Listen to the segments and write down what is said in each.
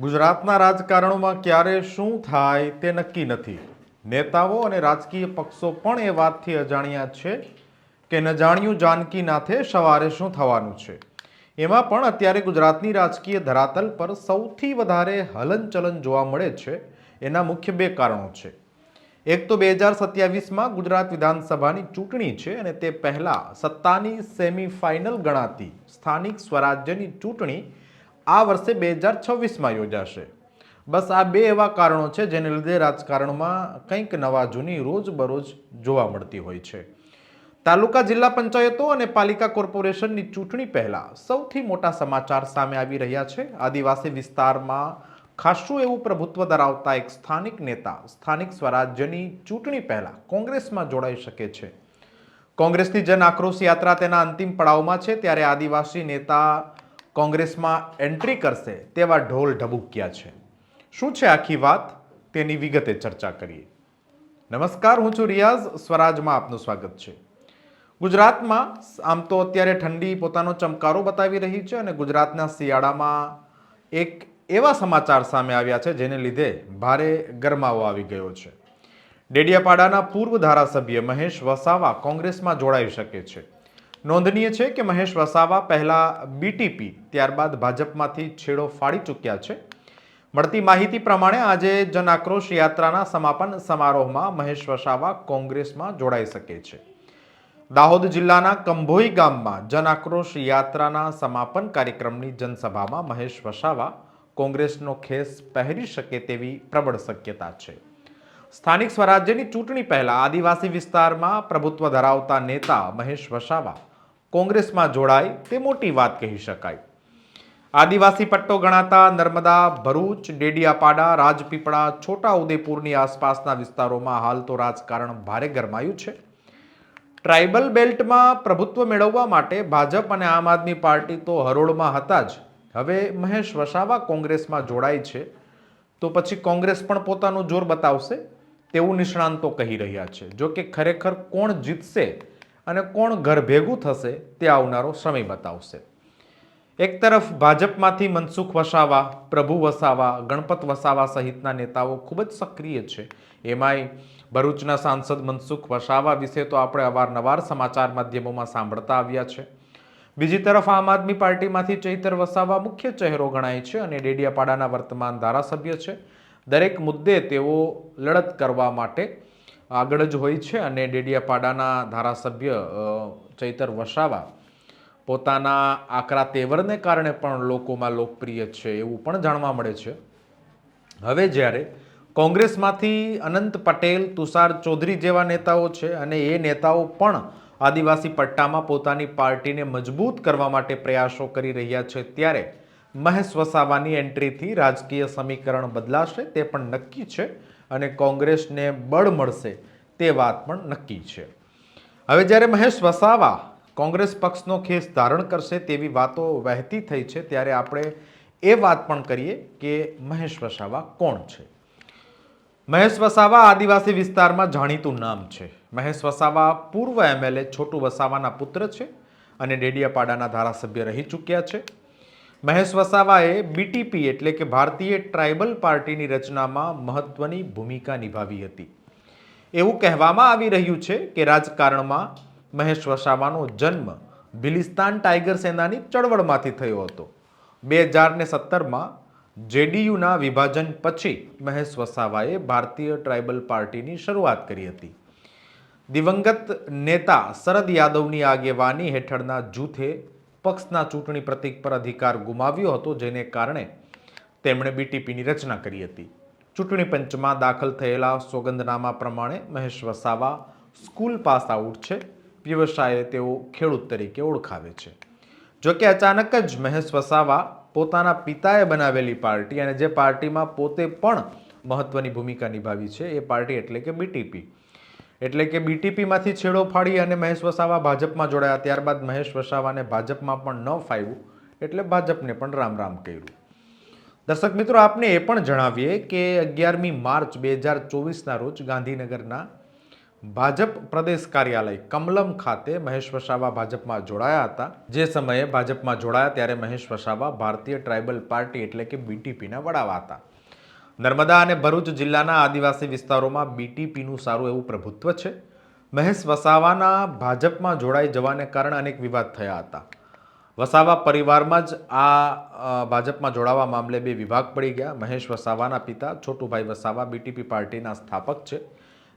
ગુજરાતના રાજકારણોમાં ક્યારે શું થાય તે નક્કી નથી. નેતાઓ અને રાજકીય પક્ષો પણ એ વાતથી અજાણ્યા છે કે ન જાણ્યું જાનકી નાથે સવારે શું થવાનું છે. એમાં પણ અત્યારે ગુજરાતની રાજકીય ધરાતલ પર સૌથી વધારે હલનચલન જોવા મળે છે એના મુખ્ય બે કારણો છે. એક તો બે હજાર સત્યાવીસમાં ગુજરાત વિધાનસભાની ચૂંટણી છે અને તે પહેલાં સત્તાની સેમીફાઇનલ ગણાતી સ્થાનિક સ્વરાજ્યની ચૂંટણી આ વર્ષે બે હજાર છવ્વીસમાં યોજાશે. બસ આ બે એવા કારણો છે જેને લીધે રાજકારણમાં કંઈક નવા જૂની રોજબરોજ જોવા મળતી હોય છે. તાલુકા જિલ્લા પંચાયતો અને પાલિકા કોર્પોરેશનની ચૂંટણી પહેલાં સૌથી મોટા સમાચાર સામે આવી રહ્યા છે. આદિવાસી વિસ્તારમાં ખાસું એવું પ્રભુત્વ ધરાવતા એક સ્થાનિક નેતા સ્થાનિક સ્વરાજ્યની ચૂંટણી પહેલા કોંગ્રેસમાં જોડાઈ શકે છે. કોંગ્રેસની જન આક્રોશ યાત્રા તેના અંતિમ પડાવમાં છે. ત્યારે આદિવાસી નેતા કોંગ્રેસમાં એન્ટ્રી કરશે તેવા ઢોલ ઢબુક્યા છે. શું છે આખી વાત? તેની વિગતે ચર્ચા કરીએ. નમસ્કાર, હું છું રિયાઝ. સ્વરાજમાં આપનું સ્વાગત છે. ગુજરાતમાં આમ તો અત્યારે ઠંડી પોતાનો ચમકારો બતાવી રહી છે અને ગુજરાતના શિયાળામાં એક એવા સમાચાર સામે આવ્યા છે જેને લીધે ભારે ગરમાવો આવી ગયો છે. ડેડિયાપાડાના પૂર્વ ધારાસભ્ય મહેશ વસાવા કોંગ્રેસમાં જોડાઈ શકે છે. નોંધનીય છે કે મહેશ વસાવા પહેલા બીટીપી ત્યારબાદ ભાજપમાંથી છેડો ફાડી ચૂક્યા છે. મળતી માહિતી પ્રમાણે આજે જન આક્રોશ યાત્રાના સમાપન સમારોહમાં મહેશ વસાવા કોંગ્રેસમાં જોડાઈ શકે છે. દાહોદ જિલ્લાના કંભોઈ ગામમાં જન આક્રોશ યાત્રાના સમાપન કાર્યક્રમની જનસભામાં મહેશ વસાવા કોંગ્રેસનો ખેસ પહેરી શકે તેવી પ્રબળ શક્યતા છે. સ્થાનિક સ્વરાજ્યની ચૂંટણી પહેલા આદિવાસી વિસ્તારમાં પ્રભુત્વ ધરાવતા નેતા મહેશ વસાવા કોંગ્રેસમાં જોડાય તે મોટી વાત કહી શકાય. આદિવાસી પટ્ટો ગણાતા નર્મદા, ભરૂચ, ડેડિયાપાડા, રાજપીપળા, છોટાઉદેપુરની આસપાસના વિસ્તારોમાં હાલ તો રાજકારણ ભારે ગરમાયું છે. ટ્રાઇબલ બેલ્ટમાં પ્રભુત્વ મેળવવા માટે ભાજપ અને આમ આદમી પાર્ટી તો હરોળમાં હતા જ. હવે મહેશ વસાવા કોંગ્રેસમાં જોડાય છે. તો પછી કોંગ્રેસ પણ પોતાનું જોર બતાવશે? તેવું નિષ્ણાંતો કહી રહ્યા છે. જો કે ખરેખર કોણ જીતશે? અને કોણ ઘર ભેગું થશે તે આવનારો સમય બતાવશે. એક તરફ ભાજપમાંથી મનસુખ વસાવા, પ્રભુ વસાવા, ગણપત વસાવા સહિતના નેતાઓ ખૂબ જ સક્રિય છે. એમાંય ભરૂચના સાંસદ મનસુખ વસાવા વિશે તો આપણે અવારનવાર સમાચાર માધ્યમોમાં સાંભળતા આવ્યા છે. બીજી તરફ આમ આદમી પાર્ટીમાંથી ચૈતર વસાવા મુખ્ય ચહેરો ગણાય છે અને ડેડિયાપાડાના વર્તમાન ધારાસભ્ય છે. દરેક મુદ્દે તેઓ લડત કરવા માટે આગળ જ હોય છે અને ડેડિયાપાડાના ધારાસભ્ય ચૈતર વસાવા પોતાના આકરા તેવરને કારણે પણ લોકોમાં લોકપ્રિય છે એવું પણ જાણવા મળે છે. હવે જ્યારે કોંગ્રેસમાંથી અનંત પટેલ, તુષાર ચૌધરી જેવા નેતાઓ છે અને એ નેતાઓ પણ આદિવાસી પટ્ટામાં પોતાની પાર્ટીને મજબૂત કરવા માટે પ્રયાસો કરી રહ્યા છે, ત્યારે મહેશ વસાવાની એન્ટ્રીથી રાજકીય સમીકરણ બદલાશે તે પણ નક્કી છે. અને કોંગ્રેસને બળ મળશે તે વાત પણ નક્કી છે. હવે જ્યારે મહેશ વસાવા કોંગ્રેસ પક્ષનો ખેસ ધારણ કરશે તેવી વાતો વહેતી થઈ છે, ત્યારે આપણે એ વાત પણ કરીએ કે મહેશ વસાવા કોણ છે? મહેશ વસાવા આદિવાસી વિસ્તારમાં જાણીતું નામ છે. મહેશ વસાવા પૂર્વ એમએલએ છોટુ વસાવાના પુત્ર છે અને ડેડિયાપાડાના ધારાસભ્ય રહી ચૂક્યા છે. મહેશ વસાવાએ બીટીપી એટલે કે ભારતીય ટ્રાઇબલ પાર્ટીની રચનામાં મહત્વની ભૂમિકા નિભાવી હતી. એવું કહેવામાં આવી રહ્યું છે કે રાજકારણમાં મહેશ વસાવાનો જન્મ ભિલિસ્તાન ટાઈગર સેનાની ચળવળમાંથી થયો હતો. બે હજાર ને સત્તરમાં જેડીયુના વિભાજન પછી મહેશ વસાવાએ ભારતીય ટ્રાઇબલ પાર્ટીની શરૂઆત કરી હતી. દિવંગત નેતા શરદ યાદવની આગેવાની હેઠળના જૂથે પક્ષના ચૂંટણી પ્રતીક પર અધિકાર ગુમાવ્યો હતો, જેને કારણે તેમણે બીટીપીની રચના કરી હતી. ચૂંટણી પંચમાં દાખલ થયેલા સોગંદનામા પ્રમાણે Mahesh Vasava school pass out છે. વ્યવસાયે તેઓ ખેડૂત તરીકે ઓળખાવે છે. જોકે અચાનક જ મહેશ વસાવા પોતાના પિતાએ બનાવેલી પાર્ટી અને જે પાર્ટીમાં પોતે પણ મહત્વની ભૂમિકા નિભાવી છે, એ પાર્ટી એટલે કે બીટીપી એટલે કે બીટીપીમાંથી છેડો ફાડી અને મહેશ વસાવા ભાજપમાં જોડાયા. ત્યારબાદ મહેશ વસાવાને ભાજપમાં પણ ન ફાવ્યું એટલે ભાજપને પણ રામ રામ કર્યું. દર્શક મિત્રો, આપને એ પણ જણાવીએ કે અગિયારમી માર્ચ બે હજાર ચોવીસના રોજ ગાંધીનગરના ભાજપ પ્રદેશ કાર્યાલય કમલમ ખાતે મહેશ વસાવા ભાજપમાં જોડાયા હતા. જે સમયે ભાજપમાં જોડાયા ત્યારે મહેશ વસાવા ભારતીય ટ્રાઇબલ પાર્ટી એટલે કે બીટીપીના વડાવા હતા. નર્મદા અને ભરૂચ જિલ્લાના આદિવાસી વિસ્તારોમાં બીટીપીનું સારું એવું પ્રભુત્વ છે. મહેશ વસાવાના ભાજપમાં જોડાઈ જવાને કારણે અનેક વિવાદ થયા હતા. વસાવા પરિવારમાં જ આ ભાજપમાં જોડાવા મામલે બે વિભાગ પડી ગયા. મહેશ વસાવાના પિતા છોટુભાઈ વસાવા બીટીપી પાર્ટીના સ્થાપક છે.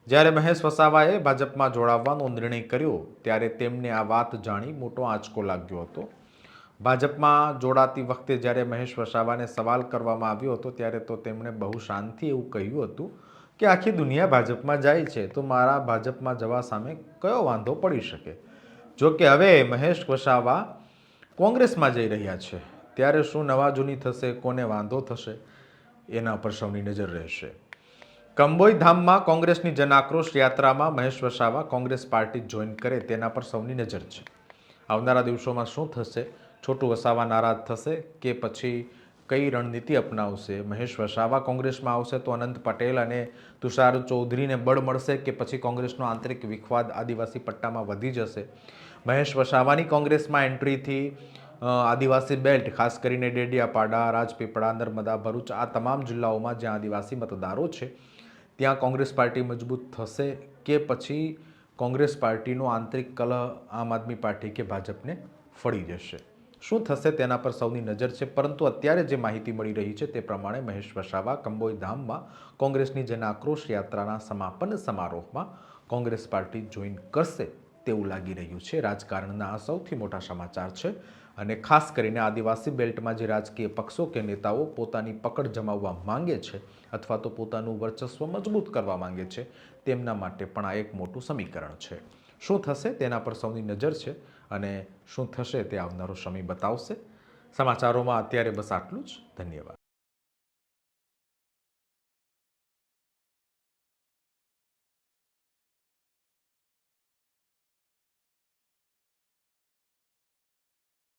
જ્યારે મહેશ વસાવાએ ભાજપમાં જોડાવવાનો નિર્ણય કર્યો, ત્યારે તેમને આ વાત જાણી મોટો આંચકો લાગ્યો હતો. ભાજપમાં જોડાતી વખતે જ્યારે મહેશ વસાવાને સવાલ કરવામાં આવ્યો હતો, ત્યારે તો તેમણે બહુ શાંતિ એવું કહ્યું હતું કે આખી દુનિયા ભાજપમાં જાય છે, તો મારા ભાજપમાં જવા સામે કયો વાંધો પડી શકે? જો કે હવે મહેશ વસાવા કોંગ્રેસમાં જઈ રહ્યા છે, ત્યારે શું નવા જૂની થશે, કોને વાંધો થશે, એના પર સૌની નજર રહેશે. કંબોઈ ધામમાં કોંગ્રેસની જનાક્રોશ યાત્રામાં મહેશ વસાવા કોંગ્રેસ પાર્ટી જોઈન કરે, તેના પર સૌની નજર છે. આવનારા દિવસોમાં શું થશે છોટું વસાવા નારાજ થશે કે પછી કઈ રણનીતિ અપનાવશે? મહેશ વસાવા કોંગ્રેસમાં આવશે તો અનંત પટેલ અને તુષાર ચૌધરીને બળ મળશે કે પછી કોંગ્રેસનો આંતરિક વિખવાદ આદિવાસી પટ્ટામાં વધી જશે? મહેશ વસાવાની કોંગ્રેસમાં એન્ટ્રીથી આદિવાસી બેલ્ટ, ખાસ કરીને ડેડિયાપાડા, રાજપીપળા, નર્મદા, ભરૂચ, આ તમામ જિલ્લાઓમાં જ્યાં આદિવાસી મતદારો છે, ત્યાં કોંગ્રેસ પાર્ટી મજબૂત થશે કે પછી કોંગ્રેસ પાર્ટીનો આંતરિક કલહ આમ આદમી પાર્ટી કે ભાજપને ફળી જશે? શું થશે તેના પર સૌની નજર છે, પરંતુ અત્યારે જે માહિતી મળી રહી છે તે પ્રમાણે મહેશ વસાવા કંબોઈ ધામમાં કોંગ્રેસની જન આક્રોશ યાત્રાના સમાપન સમારોહમાં કોંગ્રેસ પાર્ટી જોઈન કરશે તેવું લાગી રહ્યું છે. રાજકારણના આ સૌથી મોટા સમાચાર છે અને ખાસ કરીને આદિવાસી બેલ્ટમાં જે રાજકીય પક્ષો કે નેતાઓ પોતાની પકડ જમાવવા માંગે છે અથવા તો પોતાનું વર્ચસ્વ મજબૂત કરવા માંગે છે, તેમના માટે પણ આ એક મોટું સમીકરણ છે. શું થશે તેના પર સૌની નજર છે? અને શું થશે તે આવનારો સમય બતાવશે. સમાચારોમાં અત્યારે બસ આટલું જ. ધન્યવાદ.